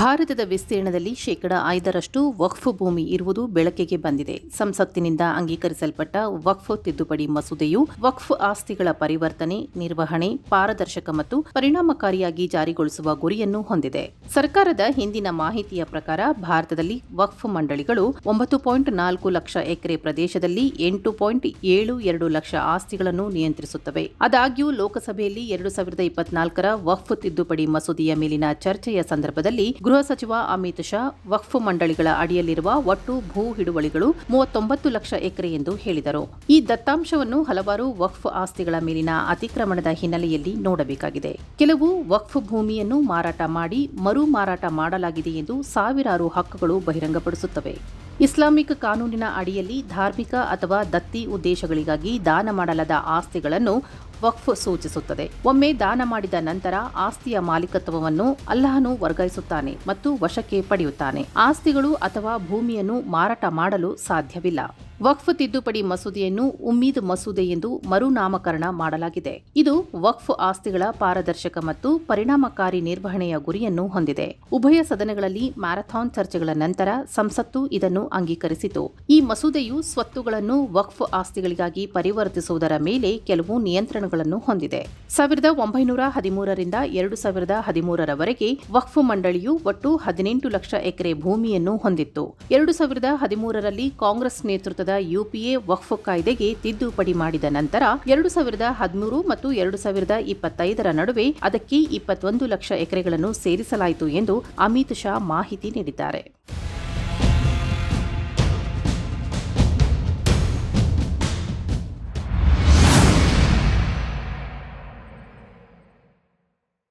ಭಾರತದ ವಿಸ್ತೀರ್ಣದಲ್ಲಿ ಶೇಕಡ ಐದರಷ್ಟು ವಕ್ಫ್ ಭೂಮಿ ಇರುವುದು ಬೆಳಕಿಗೆ ಬಂದಿದೆ. ಸಂಸತ್ತಿನಿಂದ ಅಂಗೀಕರಿಸಲ್ಪಟ್ಟ ವಕ್ಫ್ ತಿದ್ದುಪಡಿ ಮಸೂದೆಯು ವಕ್ಫ್ ಆಸ್ತಿಗಳ ಪರಿವರ್ತನೆ, ನಿರ್ವಹಣೆ, ಪಾರದರ್ಶಕ ಮತ್ತು ಪರಿಣಾಮಕಾರಿಯಾಗಿ ಜಾರಿಗೊಳಿಸುವ ಗುರಿಯನ್ನು ಹೊಂದಿದೆ. ಸರ್ಕಾರದ ಹಿಂದಿನ ಮಾಹಿತಿಯ ಪ್ರಕಾರ ಭಾರತದಲ್ಲಿ ವಕ್ಫ್ ಮಂಡಳಿಗಳು ಒಂಬತ್ತು ಪಾಯಿಂಟ್ ನಾಲ್ಕು ಲಕ್ಷ ಎಕರೆ ಪ್ರದೇಶದಲ್ಲಿ ಎಂಟು ಪಾಯಿಂಟ್ ಏಳು ಎರಡು ಲಕ್ಷ ಆಸ್ತಿಗಳನ್ನು ನಿಯಂತ್ರಿಸುತ್ತವೆ. ಆದಾಗ್ಯೂ ಲೋಕಸಭೆಯಲ್ಲಿ ಎರಡು ಸಾವಿರದ ಇಪ್ಪತ್ನಾಲ್ಕರ ವಕ್ಫ್ ತಿದ್ದುಪಡಿ ಮಸೂದೆಯ ಮೇಲಿನ ಚರ್ಚೆಯ ಸಂದರ್ಭದಲ್ಲಿ ಗೃಹ ಸಚಿವ ಅಮಿತ್ ಶಾ ವಕ್ಫ್ ಮಂಡಳಿಗಳ ಅಡಿಯಲ್ಲಿರುವ ಒಟ್ಟು ಭೂ ಹಿಡುವಳಿಗಳು ಮೂವತ್ತೊಂಬತ್ತು ಲಕ್ಷ ಎಕರೆ ಎಂದು ಹೇಳಿದರು. ಈ ದತ್ತಾಂಶವನ್ನು ಹಲವಾರು ವಕ್ಫ್ ಆಸ್ತಿಗಳ ಮೇಲಿನ ಅತಿಕ್ರಮಣದ ಹಿನ್ನೆಲೆಯಲ್ಲಿ ನೋಡಬೇಕಾಗಿದೆ. ಕೆಲವು ವಕ್ಫ್ ಭೂಮಿಯನ್ನು ಮಾರಾಟ ಮಾಡಿ ಮರು ಮಾರಾಟ ಮಾಡಲಾಗಿದೆ ಎಂದು ಸಾವಿರಾರು ಹಕ್ಕುಗಳು ಬಹಿರಂಗಪಡಿಸುತ್ತವೆ. ಇಸ್ಲಾಮಿಕ್ ಕಾನೂನಿನ ಅಡಿಯಲ್ಲಿ ಧಾರ್ಮಿಕ ಅಥವಾ ದತ್ತಿ ಉದ್ದೇಶಗಳಿಗಾಗಿ ದಾನ ಮಾಡಲಾದ ಆಸ್ತಿಗಳನ್ನು ವಕ್ಫ್ ಸೂಚಿಸುತ್ತದೆ. ಒಮ್ಮೆ ದಾನ ಮಾಡಿದ ನಂತರ ಆಸ್ತಿಯ ಮಾಲೀಕತ್ವವನ್ನು ಅಲ್ಲಾಹನು ವರ್ಗಾಯಿಸುತ್ತಾನೆ ಮತ್ತು ವಶಕ್ಕೆ ಪಡೆಯುತ್ತಾನೆ. ಆಸ್ತಿಗಳು ಅಥವಾ ಭೂಮಿಯನ್ನು ಮಾರಾಟ ಮಾಡಲು ಸಾಧ್ಯವಿಲ್ಲ. ವಕ್ಫ್ ತಿದ್ದುಪಡಿ ಮಸೂದೆಯನ್ನು ಉಮ್ಮೀದ್ ಮಸೂದೆ ಎಂದು ಮರುನಾಮಕರಣ ಮಾಡಲಾಗಿದೆ. ಇದು ವಕ್ಫ್ ಆಸ್ತಿಗಳ ಪಾರದರ್ಶಕ ಮತ್ತು ಪರಿಣಾಮಕಾರಿ ನಿರ್ವಹಣೆಯ ಗುರಿಯನ್ನು ಹೊಂದಿದೆ. ಉಭಯ ಸದನಗಳಲ್ಲಿ ಮ್ಯಾರಥಾನ್ ಚರ್ಚೆಗಳ ನಂತರ ಸಂಸತ್ತು ಇದನ್ನು ಅಂಗೀಕರಿಸಿತು. ಈ ಮಸೂದೆಯು ಸ್ವತ್ತುಗಳನ್ನು ವಕ್ಫ್ ಆಸ್ತಿಗಳಿಗಾಗಿ ಪರಿವರ್ತಿಸುವುದರ ಮೇಲೆ ಕೆಲವು ನಿಯಂತ್ರಣಗಳನ್ನು ಹೊಂದಿದೆ. ಸಾವಿರದ ಒಂಬೈನೂರ ಹದಿಮೂರರಿಂದ ಎರಡು ಸಾವಿರದ ಹದಿಮೂರರವರೆಗೆ ವಕ್ಫ್ ಮಂಡಳಿಯು ಒಟ್ಟು ಹದಿನೆಂಟು ಲಕ್ಷ ಎಕರೆ ಭೂಮಿಯನ್ನು ಹೊಂದಿತ್ತು. ಎರಡು ಸಾವಿರದ ಹದಿಮೂರರಲ್ಲಿ ಕಾಂಗ್ರೆಸ್ ನೇತೃತ್ವದ ಯುಪಿಎ ವಕ್ಫ್ ಕಾಯ್ದೆಗೆ ತಿದ್ದುಪಡಿ ಮಾಡಿದ ನಂತರ ಎರಡು ಸಾವಿರದ ಹದಿಮೂರು ಮತ್ತು ಎರಡು ಸಾವಿರದ ಇಪ್ಪತ್ತೈದರ ನಡುವೆ ಅದಕ್ಕೆ ಇಪ್ಪತ್ತೊಂದು ಲಕ್ಷ ಎಕರೆಗಳನ್ನು ಸೇರಿಸಲಾಯಿತು ಎಂದು ಅಮಿತ್ ಶಾ ಮಾಹಿತಿ ನೀಡಿದ್ದಾರೆ.